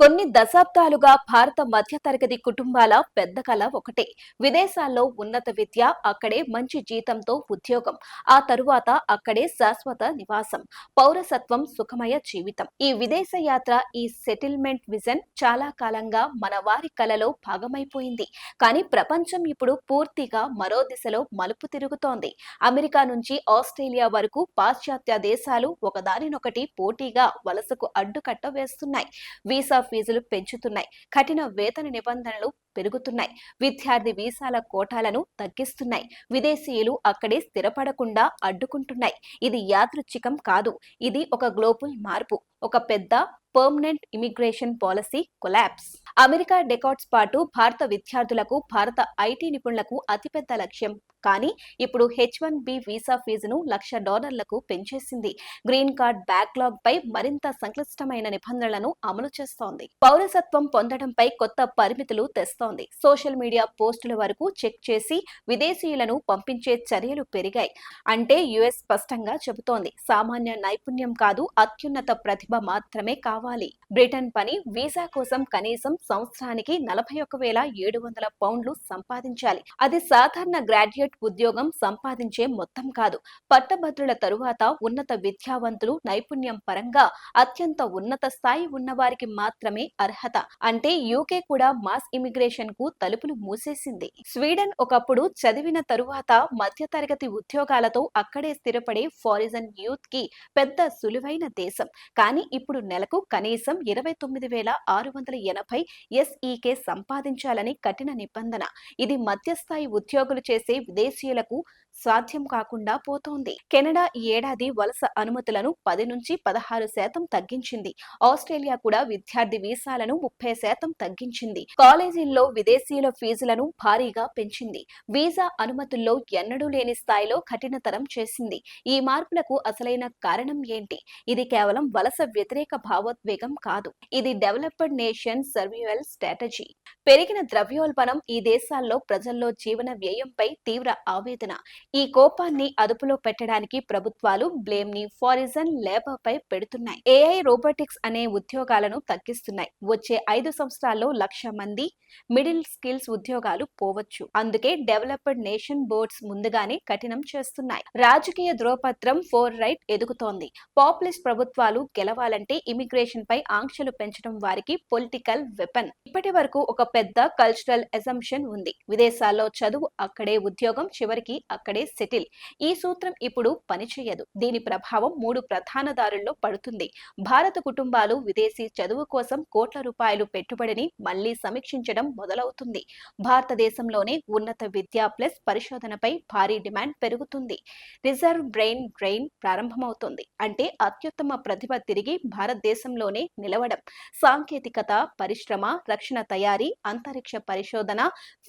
కొన్ని దశాబ్దాలుగా భారత మధ్యతరగతి కుటుంబాల పెద్ద కల ఒకటే. విదేశాల్లో ఉన్నత విద్య అక్కడే మంచి జీతంతో ఉద్యోగం ఆ తరువాత అక్కడే శాశ్వత నివాసం పౌరసత్వం సుఖమయ జీవితం. ఈ విదేశ యాత్ర ఈ సెటిల్మెంట్ విజన్ చాలా కాలంగా మన వారి కలలో భాగమైపోయింది. కానీ ప్రపంచం ఇప్పుడు పూర్తిగా మరో దిశలో మలుపు తిరుగుతోంది. అమెరికా నుంచి ఆస్ట్రేలియా వరకు పాశ్చాత్య దేశాలు ఒకదానినొకటి పోటీగా వలసకు అడ్డుకట్ట వేస్తున్నాయి. వీసా ఫీజులు పెంచుతున్నాయి. కఠిన వేతన నిబంధనలు పెరుగుతున్నాయి. విద్యార్థి వీసాల కోటాలను తగ్గిస్తున్నాయి. విదేశీయులు అక్కడే స్థిరపడకుండా అడ్డుకుంటున్నాయి. ఇది యాదృచ్ఛికం కాదు. ఇది ఒక గ్లోబల్ మార్పు. ఒక పెద్ద permanent immigration policy collapse. America dacoits పాటు భారత విద్యార్థులకు భారత ఐటీ నిపుణులకు అతిపెద్ద లక్ష్యం. కానీ ఇప్పుడు హెచ్ వన్ బి వీసా ఫీజును లక్ష డాలర్లకు పెంచేసింది. గ్రీన్ కార్డ్ బ్యాక్లాగ్ పై మరింత సంక్లిష్టమైన నిబంధనలను అమలు చేస్తోంది. పౌరసత్వం పొందడంపై కొత్త పరిమితులు తెస్తోంది. సోషల్ మీడియా పోస్టుల వరకు చెక్ చేసి విదేశీయులను పంపించే చర్యలు పెరిగాయి. అంటే యుఎస్ స్పష్టంగా చెబుతోంది. సామాన్య నైపుణ్యం కాదు అత్యున్నత ప్రతిభ మాత్రమే కావాలి. బ్రిటన్ పని వీసా కోసం కనీసం సంవత్సరానికి నలభై ఒక వేల ఏడు వందల పౌండ్లు సంపాదించాలి. అది సాధారణ గ్రాడ్యుయేట్ ఉద్యోగం సంపాదించే మొత్తం కాదు. పట్టభద్రుల తరువాత ఉన్నత విద్యావంతులు నైపుణ్యం పరంగా అత్యంత ఉన్నత స్థాయి ఉన్నవారికి మాత్రమే అర్హత. అంటే యూకే కూడా మాస్ ఇమిగ్రేషన్కు తలుపులు మూసేసింది. స్వీడన్ ఒకప్పుడు చదివిన తరువాత మధ్యతరగతి ఉద్యోగాలతో అక్కడే స్థిరపడే ఫారిజన్ యూత్కి పెద్ద సులువైన దేశం. కానీ ఇప్పుడు నెలకు కనీసం ఇరవై తొమ్మిది వేల ఆరు వందల ఎనభై ఎస్ఈకే సంపాదించాలని కఠిన నిబంధన. ఇది మధ్యస్థాయి ఉద్యోగులు చేసే విదేశీయులకు సాధ్యం కాకుండా పోతోంది. కెనడా ఈ ఏడాది వలస అనుమతులను పది నుంచి పదహారు శాతం తగ్గించింది. ఆస్ట్రేలియా కూడా విద్యార్థి వీసాలను ముప్పై శాతం తగ్గించింది. కాలేజీల్లో విదేశీయుల ఫీజులను భారీగా పెంచింది. వీసా అనుమతుల్లో ఎన్నడూ లేని స్థాయిలో కఠినతరం చేసింది. ఈ మార్పులకు అసలైన కారణం ఏంటి? ఇది కేవలం వలస వ్యతిరేక భావోద్వేగం కాదు. ఇది డెవలప్డ్ నేషన్ సర్వైవల్ స్ట్రాటజీ. పెరిగిన ద్రవ్యోల్బణం ఈ దేశాల్లో ప్రజల్లో జీవన వ్యయంపై తీవ్ర ఆవేదన. ఈ కోపాన్ని అదుపులో పెట్టడానికి ప్రభుత్వాలు బ్లేమ్ని ఫారిజన్ లేబర్ పై పెడుతున్నాయి. ఏఐ రోబోటిక్స్ అనే ఉద్యోగాలను తగ్గిస్తున్నాయి. వచ్చే ఐదు సంవత్సరాల్లో లక్ష మంది మిడిల్ స్కిల్స్ ఉద్యోగాలు పోవచ్చు. అందుకే డెవలప్డ్ నేషన్ బోర్డ్స్ ముందుగానే కఠినం చేస్తున్నాయి. రాజకీయ ధ్రువపత్రం ఫోర్ రైట్ ఎదుగుతోంది. పాపులిస్ట్ ప్రభుత్వాలు గెలవాలంటే ఇమిగ్రేషన్ పై ఆంక్షలు పెంచడం వారికి పొలిటికల్ వెపన్. ఇప్పటి వరకు ఒక పెద్ద కల్చరల్ ఎజంప్షన్ ఉంది. విదేశాల్లో చదువు అక్కడే ఉద్యోగం చివరికి అక్కడే సెటిల్. ఈ సూత్రం ఇప్పుడు పనిచేయదు దీని ప్రభావం మూడు ప్రధాన దారుల్లో పడుతుంది. భారత కుటుంబాలు విదేశీ చదువు కోసం కోట్ల రూపాయలు పెట్టుబడిని మళ్ళీ సమీక్షించడం మొదలవుతుంది. భారతదేశంలోనే ఉన్నత విద్య ప్లస్ పరిశోధనపై భారీ డిమాండ్ పెరుగుతుంది. రిజర్వ్ బ్రెయిన్ డ్రైన్ ప్రారంభమవుతుంది. అంటే అత్యుత్తమ ప్రతిభ తిరిగి భారతదేశంలోనే నిలవడం. సాంకేతికత పరిశ్రమ రక్షణ తయారీ అంతరిక్ష పరిశోధన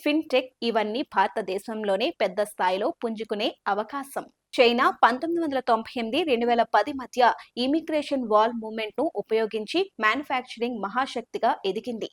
ఫిన్టెక్ ఇవన్నీ భారతదేశంలోనే పెద్ద స్థాయిలో పుంజుకునే అవకాశం. చైనా పంతొమ్మిది వందల తొంభై ఎనిమిది రెండు వేల పది మధ్య ఇమిగ్రేషన్ వాల్ మూమెంట్ను ఉపయోగించి మ్యానుఫ్యాక్చరింగ్ మహాశక్తిగా ఎదిగింది.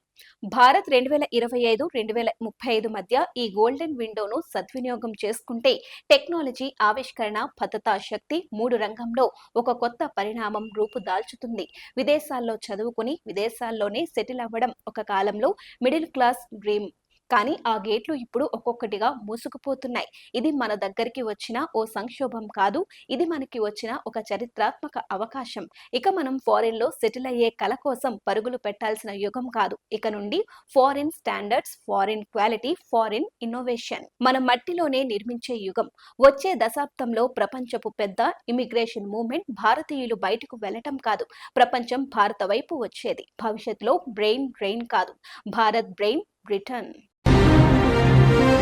భారత్ రెండు వేల ఇరవై ఐదు రెండు వేల ముప్పై ఐదు మధ్య ఈ గోల్డెన్ విండోను సద్వినియోగం చేసుకుంటే టెక్నాలజీ ఆవిష్కరణ భద్రతా శక్తి మూడు రంగంలో ఒక కొత్త పరిణామం రూపుదాల్చుతుంది. విదేశాల్లో చదువుకుని విదేశాల్లోనే సెటిల్ అవ్వడం ఒక కాలంలో మిడిల్ క్లాస్ డ్రీమ్ కానీ ఆ గేట్లు ఇప్పుడు ఒక్కొక్కటిగా మూసుకుపోతున్నాయి. ఇది మన దగ్గరికి వచ్చిన ఓ సంక్షోభం కాదు. ఇది మనకి వచ్చిన ఒక చరిత్రాత్మక అవకాశం. ఇక మనం ఫారిన్లో సెటిల్ అయ్యే కళ కోసం పరుగులు పెట్టాల్సిన యుగం కాదు. ఇక నుండి foreign standards foreign quality foreign innovation మన మట్టిలోనే నిర్మించే యుగం. వచ్చే దశాబ్దంలో ప్రపంచపు పెద్ద ఇమిగ్రేషన్ మూవ్మెంట్ భారతీయులు బయటకు వెళ్ళటం కాదు. ప్రపంచం భారత వైపు వచ్చేది. భవిష్యత్తులో బ్రెయిన్ డ్రెయిన్ కాదు. Bharat brain Britain Bye.